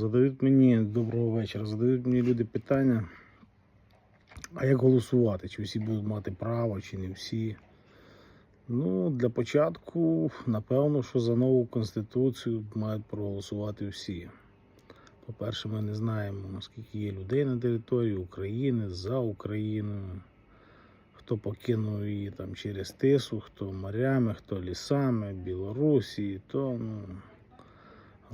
Задають мені доброго вечора. Задають мені люди питання, а як голосувати? Чи всі будуть мати право, чи не всі. Ну, для початку, напевно, що за нову конституцію мають проголосувати всі. По-перше, ми не знаємо, скільки є людей на території України, за Україну, хто покинув її там через Тису, хто морями, хто лісами, Білорусі, то ну,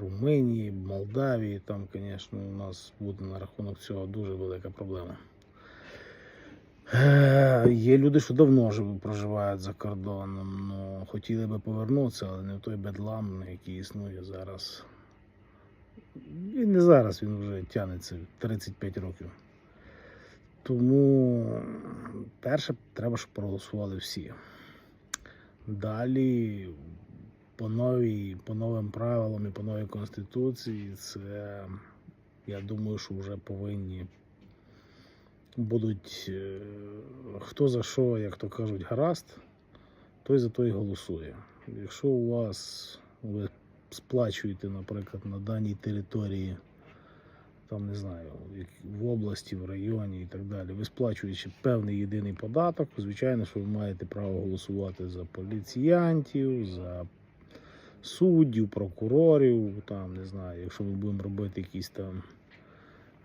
Румунії, Молдавії. Там, звісно, у нас буде на рахунок цього дуже велика проблема. Е, Є люди, що давно живуть, проживають за кордоном, ну, хотіли би повернутися, але не в той бедлам, який існує зараз. І не зараз він вже тягнеться 35 років. Тому перше треба, щоб проголосували всі. Далі по новій, по новим правилам і по новій конституції, це я думаю, що вже повинні будуть е, хто за що, як то кажуть, гаразд, той за то і голосує. Якщо у вас ви сплачуєте, наприклад, на даній території, там не знаю, в області, в районі і так далі, ви сплачуєте певний єдиний податок, звичайно, що ви маєте право голосувати за поліціянтів, за суддів, прокурорів, там не знаю, якщо ми будемо робити якісь там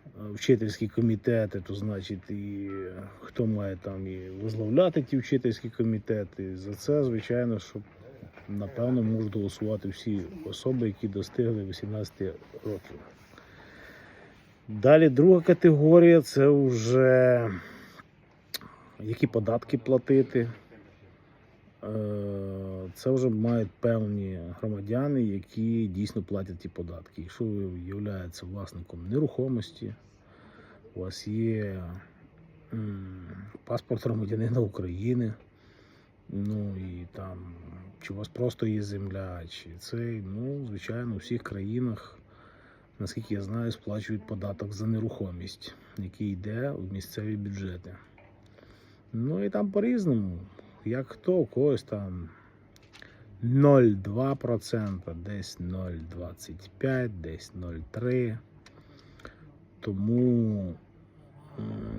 е, вчительські комітети, то значить і хто має там і возглавляти ті вчительські комітети. За це, звичайно, що напевно можуть голосувати всі особи, які достигли 18 років. Далі друга категорія це вже які податки платити. Це вже мають певні громадяни, які дійсно платять ті податки. Якщо ви являєтеся власником нерухомості, у вас є паспорт громадянина України, ну і там, чи у вас просто є земля, чи цей, ну, звичайно, у всіх країнах, наскільки я знаю, сплачують податок за нерухомість, який йде в місцеві бюджети. Ну і там по-різному. Як хто, когось там 0,2%, десь 0,25%, десь 0,3%. Тому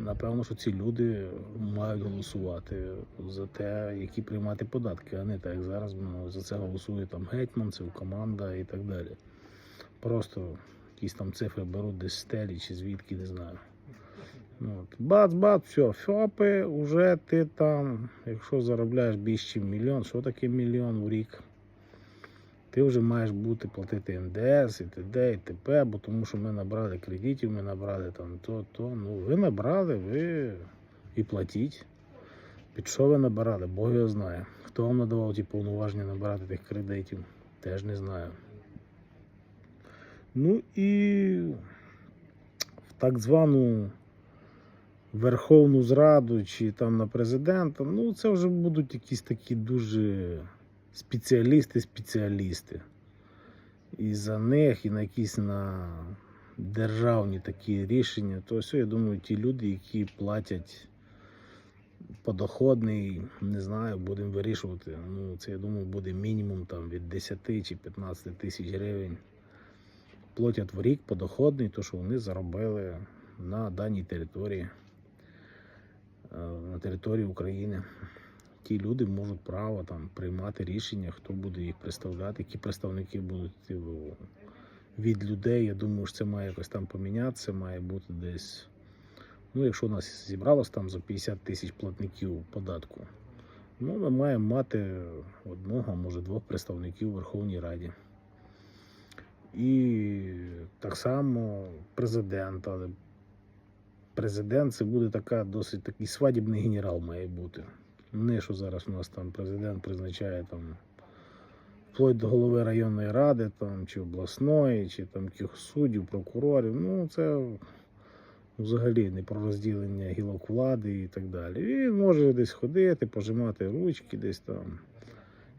напевно, що ці люди мають голосувати за те, які приймати податки, а не так як зараз ну, за це голосує там гетьманцев, команда і так далі. Просто якісь там цифри беруть десь стелі чи звідки, не знаю. Бац-бац, все, ФОПи, вже ти там, якщо заробляєш більше, мільйон, що таке мільйон в рік? Ти вже маєш бути платити НДС і т.д. і т.п., бо тому що ми набрали кредитів, ми набрали там то, то. Ну, ви набрали, ви і платіть. Під що ви набирали? Бог його знає. Хто вам надавав ті повноваження набирати тих кредитів? Теж не знаю. Ну і в так звану Верховну Зраду чи там на президента, ну це вже будуть якісь такі дуже спеціалісти-спеціалісти. І за них, і на якісь на державні такі рішення, то все, я думаю, ті люди, які платять подоходний, не знаю, будемо вирішувати. Ну, це я думаю, буде мінімум там від 10 чи 15 тисяч гривень. Платять в рік подоходний, то що вони заробили на даній території, на території України. Ті люди можуть право там приймати рішення, хто буде їх представляти, які представники будуть в- від людей. Я думаю, що це має якось там помінятися, має бути десь. Ну, якщо у нас зібралось там за 50 тисяч платників податку, ну ми маємо мати одного, може двох представників у Верховній Раді. І так само президент, але президент це буде така досить такий свадібний генерал має бути. Не що зараз у нас там президент призначає там вплоть до голови районної ради, там, чи обласної, чи там суддів, прокурорів. Ну, це взагалі не про розділення гілок влади і так далі. Він може десь ходити, пожимати ручки, десь там,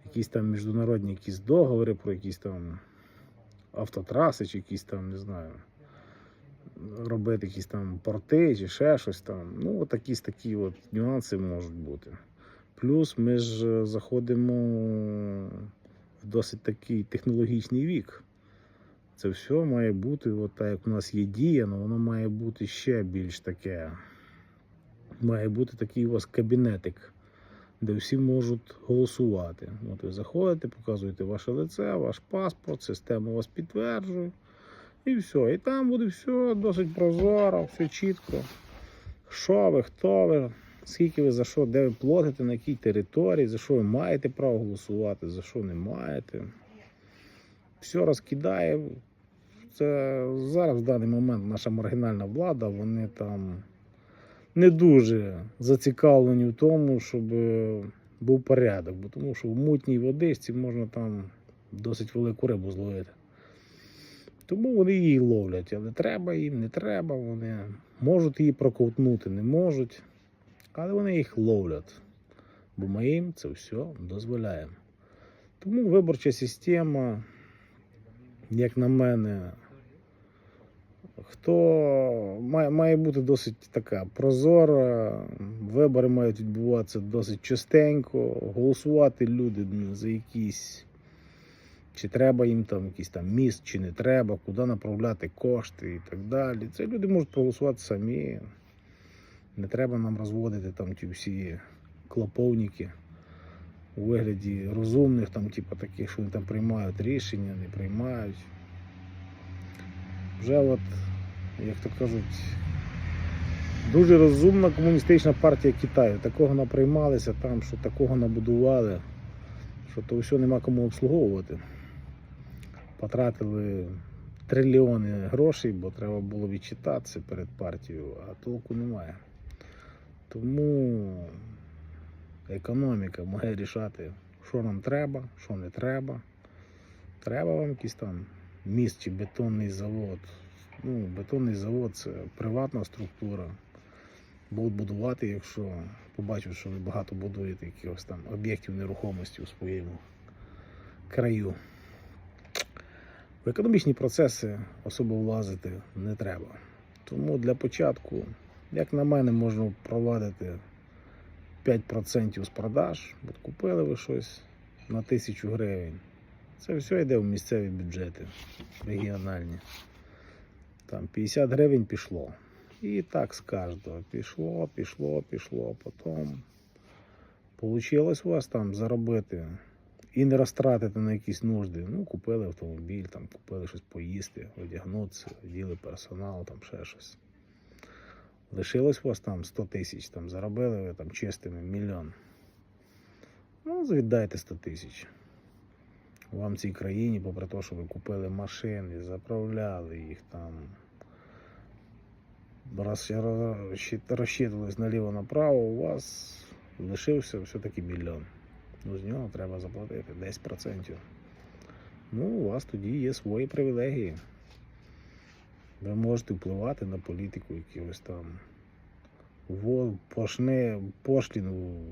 якісь там міжнародні якісь договори про якісь там автотраси, чи якісь там, не знаю, робити якісь там порти, чи ще щось там. Ну, от якісь такі от нюанси можуть бути. Плюс ми ж е, заходимо в досить такий технологічний вік. Це все має бути, от так як у нас є дія, але воно має бути ще більш таке. Має бути такий у вас кабінетик, де всі можуть голосувати. От ви заходите, показуєте ваше лице, ваш паспорт, система вас підтверджує. І все. І там буде все досить прозоро, все чітко. Що ви, хто ви, скільки ви за що, де ви платите, на якій території, за що ви маєте право голосувати, за що не маєте. Все розкидає. Це зараз в даний момент наша маргінальна влада, вони там не дуже зацікавлені в тому, щоб був порядок, бо тому що в мутній водичці можна там досить велику рибу зловити. Тому вони її ловлять, але треба їм, не треба. Вони можуть її проковтнути, не можуть, але вони їх ловлять. Бо ми їм це все дозволяємо. Тому виборча система, як на мене, хто має, має бути досить така прозора, вибори мають відбуватися досить частенько, голосувати люди за якісь. Чи треба їм там якийсь там міст, чи не треба, куди направляти кошти і так далі. Це люди можуть проголосувати самі. Не треба нам розводити там ті всі клоповники у вигляді розумних, там, типу, таких, що вони там приймають рішення, не приймають. Вже от, як то кажуть, дуже розумна комуністична партія Китаю. Такого наприймалися там, що такого набудували, що то все нема кому обслуговувати. Потратили трильйони грошей, бо треба було відчитатися перед партією, а толку немає. Тому економіка має рішати, що нам треба, що не треба. Треба вам якийсь там міст чи бетонний завод. Ну, бетонний завод це приватна структура. Будуть будувати, якщо побачать, що ви багато будуєте якихось там об'єктів нерухомості у своєму краю. В економічні процеси особо влазити не треба. Тому для початку, як на мене, можна впровадити 5% з продаж. От купили ви щось на тисячу гривень. Це все йде в місцеві бюджети регіональні. Там 50 гривень пішло. І так з кожного. Пішло, пішло, пішло. Потім вийшло у вас там заробити і не розтратити на якісь нужди. Ну, купили автомобіль, там, купили щось поїсти, одягнутися, оділи персонал, там ще щось. Лишилось у вас там 100 тисяч, там заробили ви там чистими мільйон. Ну, віддайте 100 тисяч. Вам в цій країні, попри те, що ви купили машини, заправляли їх там, розчитувались наліво направо, у вас лишився все-таки мільйон. Ну, з нього треба заплатити 10%. Ну, у вас тоді є свої привілегії. Ви можете впливати на політику якихось там пошне, пошлін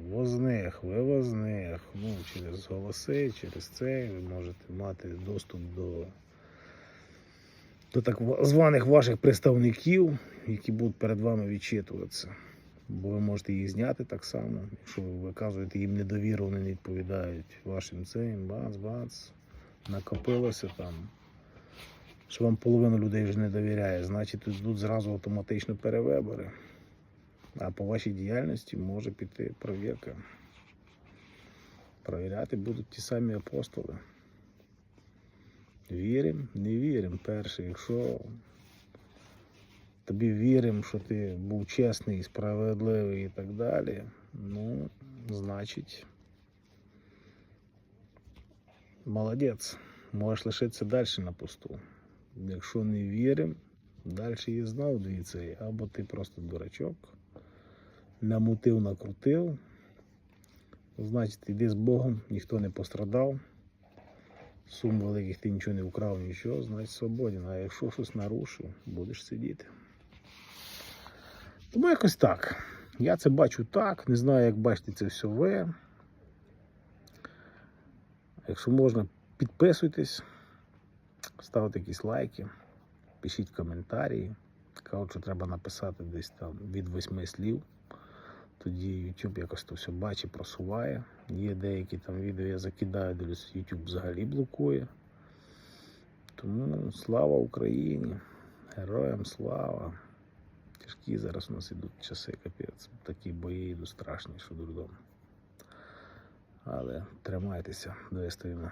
возних, вивозних, ну, через голоси, через це ви можете мати доступ до, до так званих ваших представників, які будуть перед вами відчитуватися. Бо ви можете їх зняти так само. Якщо ви виказуєте їм недовіру, вони не відповідають вашим цим, бац-бац, накопилося там. Що вам половина людей вже не довіряє, значить тут зразу автоматично перевибори. А по вашій діяльності може піти провірка. Провіряти будуть ті самі апостоли. Віримо, не віримо. Перше, якщо тобі віримо, що ти був чесний, справедливий і так далі, ну, значить, молодець. Можеш лишитися далі на посту. Якщо не віримо, далі є знову дві. Або ти просто дурачок, намутив, накрутив. Значить, йди з Богом, ніхто не пострадав. Сум великих ти нічого не вкрав, нічого, значить свободен. А якщо щось нарушив, будеш сидіти. Тому якось так. Я це бачу так. Не знаю, як бачите це все ви. Якщо можна, підписуйтесь, ставте якісь лайки, пишіть коментарі. Кажуть, що треба написати десь там від восьми слів. Тоді YouTube якось то все бачить, просуває. Є деякі там відео я закидаю, дивлюсь, YouTube взагалі блокує. Тому слава Україні, героям слава. Тяжкі зараз у нас ідуть часи, капець. Такі бої йдуть страшні, що дурдом. Але тримайтеся, вистоїмо.